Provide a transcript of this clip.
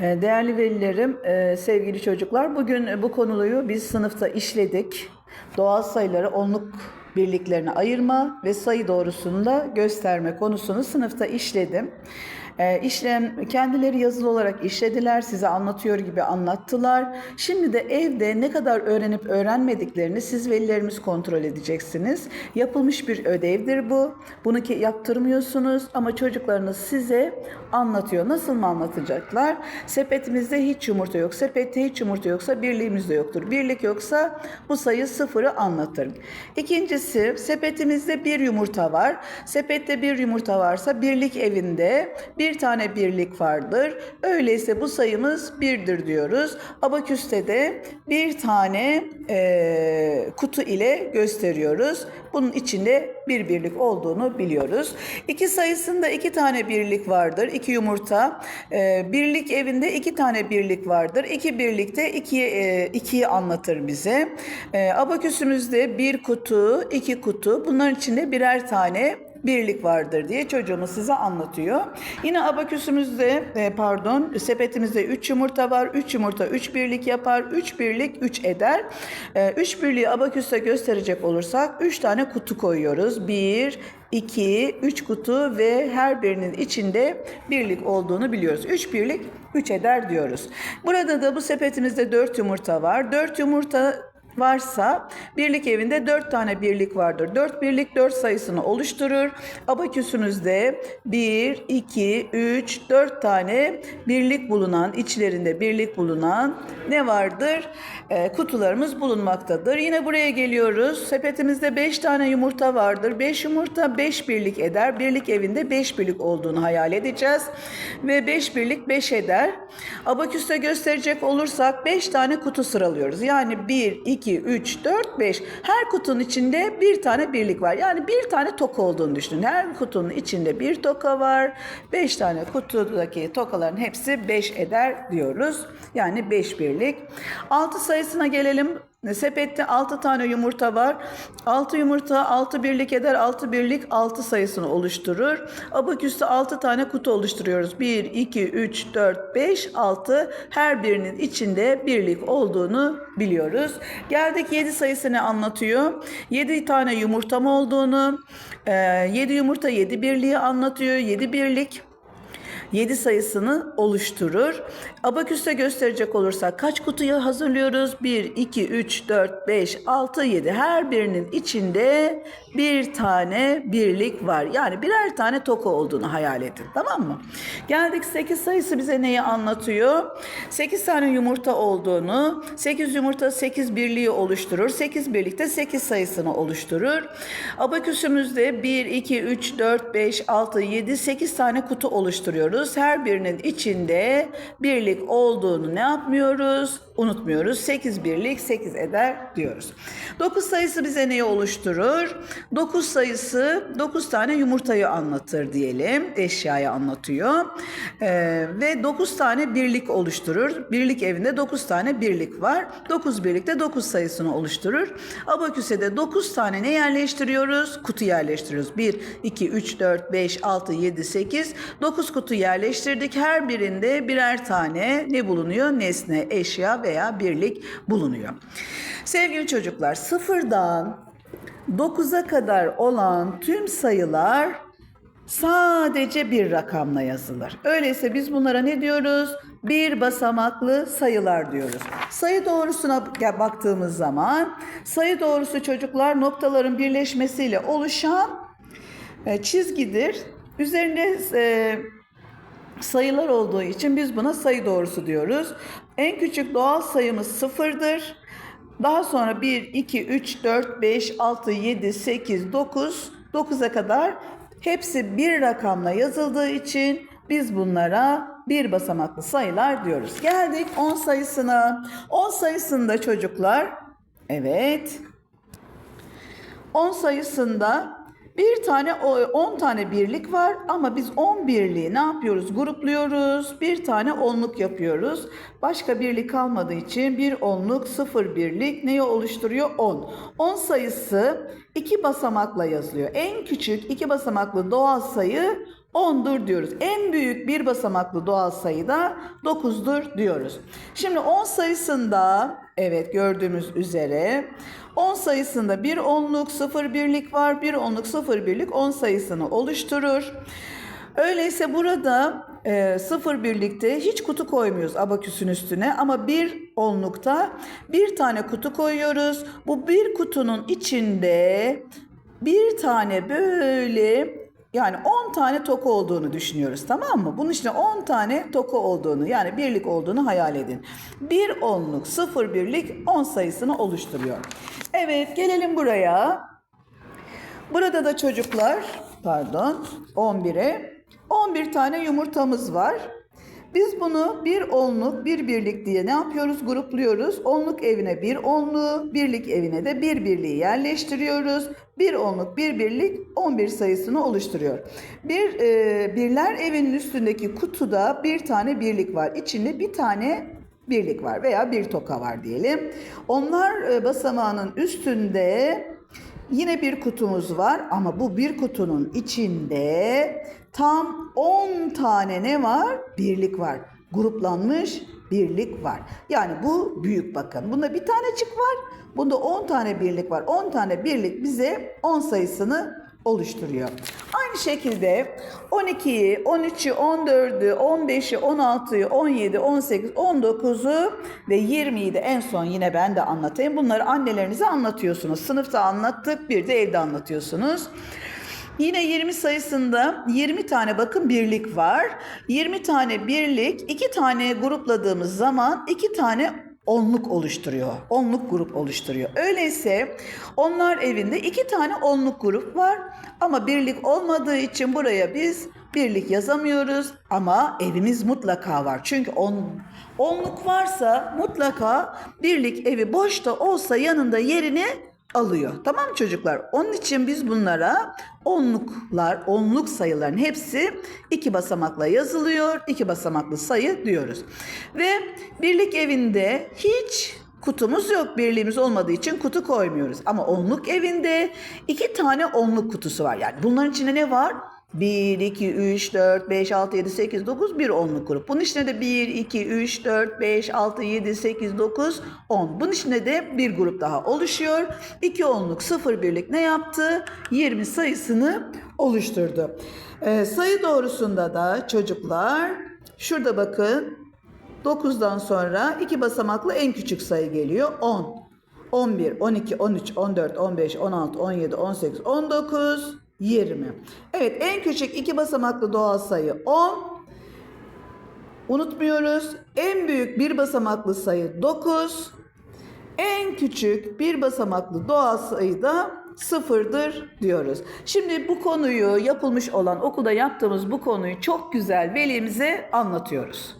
Ee, Değerli velilerim, e, sevgili çocuklar, bugün bu konuyu biz sınıfta işledik. Doğal sayıları onluk birliklerine ayırma ve sayı doğrusunda gösterme konusunu sınıfta işledim. Ee, işlem kendileri yazılı olarak işlediler, size anlatıyor gibi anlattılar. Şimdi de evde ne kadar öğrenip öğrenmediklerini siz velilerimiz kontrol edeceksiniz. Yapılmış bir ödevdir bu. Bunu ki yaptırmıyorsunuz ama çocuklarınız size anlatıyor. Nasıl mı anlatacaklar? Sepetimizde hiç yumurta yok. Sepette hiç yumurta yoksa birliğimiz yoktur. Birlik yoksa bu sayı sıfırı anlatır. İkincisi sepetimizde bir yumurta var. Sepette bir yumurta varsa birlik evinde bir tane birlik vardır. Öyleyse bu sayımız birdir diyoruz. Abaküste de bir tane eee, kutu ile gösteriyoruz. Bunun içinde bir birlik olduğunu biliyoruz. İki sayısında iki tane birlik vardır. İki yumurta. Eee, birlik evinde iki tane birlik vardır. İki birlikte ikiye, eee, ikiyi anlatır bize. Eee abaküsümüzde bir kutu, iki kutu. Bunların içinde birer tane birlik vardır diye çocuğumuz size anlatıyor. Yine abaküsümüzde e, pardon sepetimizde 3 yumurta var. 3 yumurta 3 birlik yapar. 3 birlik 3 eder. 3 birliği abaküste gösterecek olursak 3 tane kutu koyuyoruz. 1 2, 3 kutu ve her birinin içinde birlik olduğunu biliyoruz. 3 birlik 3 eder diyoruz. Burada da bu sepetimizde 4 yumurta var. 4 yumurta varsa birlik evinde 4 tane birlik vardır. 4 birlik 4 sayısını oluşturur. Abaküsümüzde 1, 2, 3, 4 tane birlik bulunan, içlerinde birlik bulunan ne vardır? Ee, kutularımız bulunmaktadır. Yine buraya geliyoruz. Sepetimizde 5 tane yumurta vardır. 5 yumurta 5 birlik eder. Birlik evinde 5 birlik olduğunu hayal edeceğiz. Ve 5 birlik 5 eder. Abaküste gösterecek olursak 5 tane kutu sıralıyoruz. Yani 1, 2, 3, 4, 5. Her kutunun içinde bir tane birlik var. Yani bir tane toka olduğunu düşünün. Her kutunun içinde bir toka var. 5 tane kutudaki tokaların hepsi 5 eder diyoruz. Yani 5 birlik. 6 sayısına gelelim. Sepette 6 tane yumurta var. 6 yumurta 6 birlik eder. 6 birlik 6 sayısını oluşturur. Abaküste 6 tane kutu oluşturuyoruz. 1, 2, 3, 4, 5, 6. Her birinin içinde birlik olduğunu biliyoruz. Geldik 7 sayısı ne anlatıyor? 7 tane yumurtam olduğunu, 7 yumurta 7 birliği anlatıyor. 7 birlik 7 sayısını oluşturur. Abaküste gösterecek olursak kaç kutuyu hazırlıyoruz? 1, 2, 3, 4, 5, 6, 7. Her birinin içinde bir tane birlik var. Yani birer tane toka olduğunu hayal edin. Tamam mı? Geldik 8 sayısı bize neyi anlatıyor? 8 tane yumurta olduğunu, 8 yumurta 8 birliği oluşturur. 8 birlikte 8 sayısını oluşturur. Abaküsümüzde 1, 2, 3, 4, 5, 6, 7, 8 tane kutu oluşturuyoruz. Her birinin içinde birlik olduğunu ne yapmıyoruz? Unutmuyoruz. 8 birlik 8 eder diyoruz. 9 sayısı bize neyi oluşturur? 9 sayısı 9 tane yumurtayı anlatır diyelim. Eşyayı anlatıyor. Ee, ve 9 tane birlik oluşturur. Birlik evinde 9 tane birlik var. 9 birlikte 9 sayısını oluşturur. Abaküse de 9 tane ne yerleştiriyoruz? Kutu yerleştiriyoruz. 1, 2, 3, 4, 5, 6, 7, 8. 9 kutu yerleştirdik. Her birinde birer tane ne bulunuyor? Nesne, eşya veya birlik bulunuyor. Sevgili çocuklar sıfırdan 9'a kadar olan tüm sayılar sadece bir rakamla yazılır. Öyleyse biz bunlara ne diyoruz? Bir basamaklı sayılar diyoruz. Sayı doğrusuna baktığımız zaman sayı doğrusu çocuklar noktaların birleşmesiyle oluşan e, çizgidir. Üzerinde e, sayılar olduğu için biz buna sayı doğrusu diyoruz. En küçük doğal sayımız sıfırdır. Daha sonra 1, 2, 3, 4, 5, 6, 7, 8, 9, 9'a kadar hepsi bir rakamla yazıldığı için biz bunlara bir basamaklı sayılar diyoruz. Geldik 10 sayısına. 10 sayısında çocuklar, evet, 10 sayısında bir tane 10 tane birlik var ama biz 10 birliği ne yapıyoruz? Grupluyoruz. Bir tane onluk yapıyoruz. Başka birlik kalmadığı için bir onluk sıfır birlik neyi oluşturuyor? 10. 10 sayısı iki basamakla yazılıyor. En küçük iki basamaklı doğal sayı 10'dur diyoruz. En büyük bir basamaklı doğal sayı da 9'dur diyoruz. Şimdi 10 sayısında evet gördüğümüz üzere 10 sayısında bir onluk, sıfır birlik var. Bir onluk, sıfır birlik 10 sayısını oluşturur. Öyleyse burada e, sıfır birlikte hiç kutu koymuyoruz abaküsün üstüne ama bir onlukta bir tane kutu koyuyoruz. Bu bir kutunun içinde bir tane böyle yani 10 tane toku olduğunu düşünüyoruz tamam mı? Bunun içinde 10 tane toku olduğunu yani birlik olduğunu hayal edin. Bir onluk sıfır birlik 10 sayısını oluşturuyor. Evet gelelim buraya. Burada da çocuklar pardon 11'e 11 tane yumurtamız var. Biz bunu bir onluk bir birlik diye ne yapıyoruz? Grupluyoruz. Onluk evine bir onluğu, birlik evine de bir birliği yerleştiriyoruz. Bir onluk bir birlik 11 sayısını oluşturuyor. Bir e, birler evinin üstündeki kutuda bir tane birlik var. İçinde bir tane birlik var veya bir toka var diyelim. Onlar e, basamağının üstünde Yine bir kutumuz var ama bu bir kutunun içinde tam 10 tane ne var? Birlik var. Gruplanmış birlik var. Yani bu büyük bakın. Bunda bir tanecik var. Bunda 10 tane birlik var. 10 tane birlik bize 10 sayısını oluşturuyor. Aynı şekilde 12'yi, 13'ü, 14'ü, 15'i, 16'yı, 17, 18, 19'u ve 20'yi de en son yine ben de anlatayım. Bunları annelerinize anlatıyorsunuz. Sınıfta anlattık, bir de evde anlatıyorsunuz. Yine 20 sayısında 20 tane bakın birlik var. 20 tane birlik, 2 tane grupladığımız zaman 2 tane onluk oluşturuyor. Onluk grup oluşturuyor. Öyleyse onlar evinde iki tane onluk grup var ama birlik olmadığı için buraya biz birlik yazamıyoruz ama evimiz mutlaka var. Çünkü on, onluk varsa mutlaka birlik evi boşta olsa yanında yerini alıyor. Tamam mı çocuklar? Onun için biz bunlara onluklar, onluk sayıların hepsi iki basamakla yazılıyor. İki basamaklı sayı diyoruz. Ve birlik evinde hiç kutumuz yok. Birliğimiz olmadığı için kutu koymuyoruz. Ama onluk evinde iki tane onluk kutusu var. Yani bunların içinde ne var? 1, 2, 3, 4, 5, 6, 7, 8, 9 bir onluk grup. Bunun içinde de 1, 2, 3, 4, 5, 6, 7, 8, 9, 10. Bunun içinde de bir grup daha oluşuyor. 2 onluk 0 birlik ne yaptı? 20 sayısını oluşturdu. Ee, sayı doğrusunda da çocuklar şurada bakın 9'dan sonra iki basamaklı en küçük sayı geliyor 10. 11, 12, 13, 14, 15, 16, 17, 18, 19, 20. Evet en küçük iki basamaklı doğal sayı 10. Unutmuyoruz. En büyük bir basamaklı sayı 9. En küçük bir basamaklı doğal sayı da sıfırdır diyoruz. Şimdi bu konuyu yapılmış olan okulda yaptığımız bu konuyu çok güzel velimize anlatıyoruz.